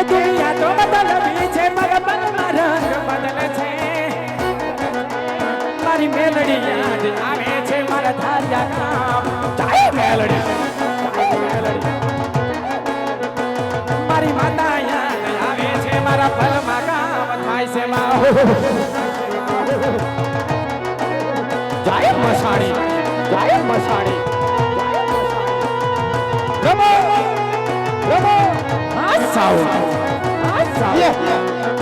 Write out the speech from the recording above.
નથી યાદો બદલવી છે મારા મનમાં રંગ બદલે છે મારી મેલડી યાદ આવે છે મારા ધાર્યા કામ જાય મેલડી મારી માતા યાદ આવે છે મારા ફલમાં કામ થાય છે મારા જાય મસાણી જાય મસાણી 啊！撒我，耶！